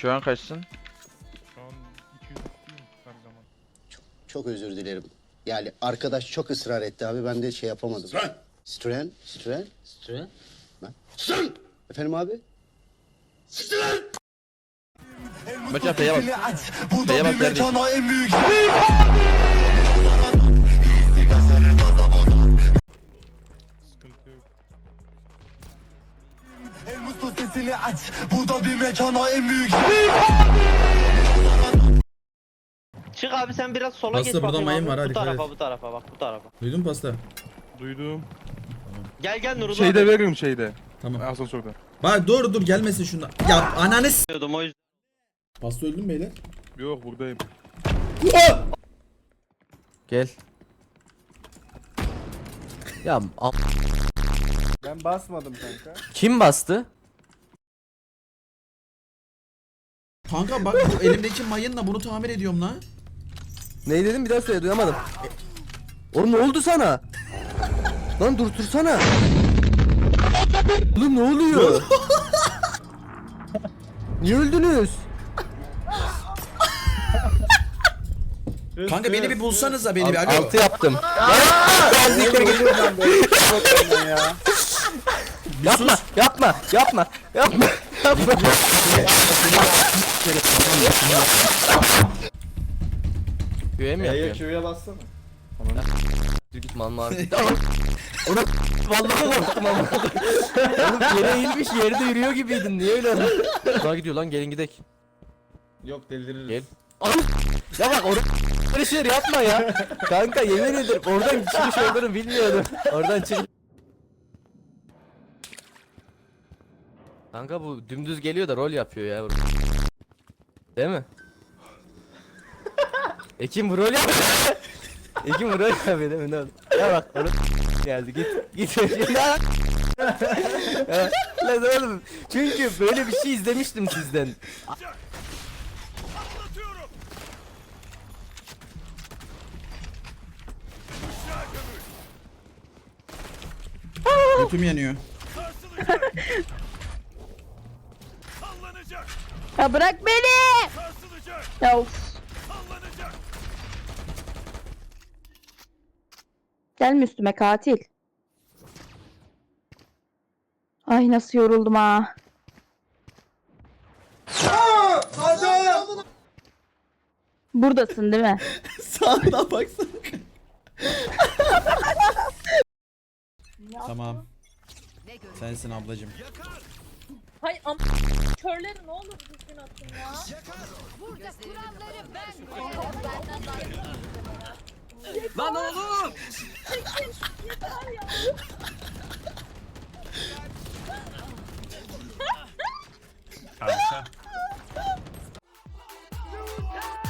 Şu an kaçsın? Şu an 200 üstüyüm her zaman. Çok özür dilerim. Yani arkadaş çok ısrar etti abi ben de şey yapamadım. Stren! Stren? Stren? Stren? Ben? Stren! Efendim abi? Maça F'ye bak. F'ye bak kardeşim. En mutlu sesini aç. Burada bir mekana en büyük. Çık abi sen biraz sola Pasta geç burada bakayım mayın abi. var, ha, Bu tarafa et. bu tarafa bak bu tarafa. Duydun mu pasta? Duydum. Gel gel Nurullah Şeyde abi veririm şeyde. Tamam. Asansörde. Bak dur dur gelmesin şundan. Ya ananı s- diyordum o yüzden. Pasta öldün mü beyler? Yok buradayım. Gel. Ya a- Ben basmadım kanka. kim bastı? Kanka bak bu elimdeki mayınla bunu tamir ediyorum lan. Ne dedin bir daha söyle duyamadım. Oğlum ne oldu sana? Lan durdursana. Oğlum ne oluyor? Niye öldünüz? Kanka beni bir bulsanıza beni bir. Alo. Altı yaptım. Yapma, yapma, yapma, yapma, yapma. Güve mi E'ye yapıyorsun? Q'ya bassana. Git mal mal. Onu vallahi korktum ama. Oğlum yere eğilmiş yerde yürüyor gibiydin. Niye öyle? Daha gidiyor lan gelin gidek. Yok deliririz. Gel. Ay! Ya bak orada böyle şeyler yapma ya. Kanka yemin ederim oradan çıkış olduğunu bilmiyordum. Oradan çık. Kanka bu dümdüz geliyor da rol yapıyor ya. Değil mi? Ekim bu rol yap. Ekim bu rol yapıyor değil mi? Ne oldu? Ya bak onu geldi git git. Ya. Ya, Lan oğlum çünkü böyle bir şey izlemiştim sizden. Götüm yanıyor. Ya bırak beni. Ya of. Gelme üstüme katil. Ay nasıl yoruldum ha. Buradasın değil mi? Sağına baksana. tamam. Sensin ablacım. Hay am körleri ne olur düzgün atın ya. Burada kuralları ben koyarım. Benden daha iyi. Lan oğlum! Çekil yeter ya. Kanka.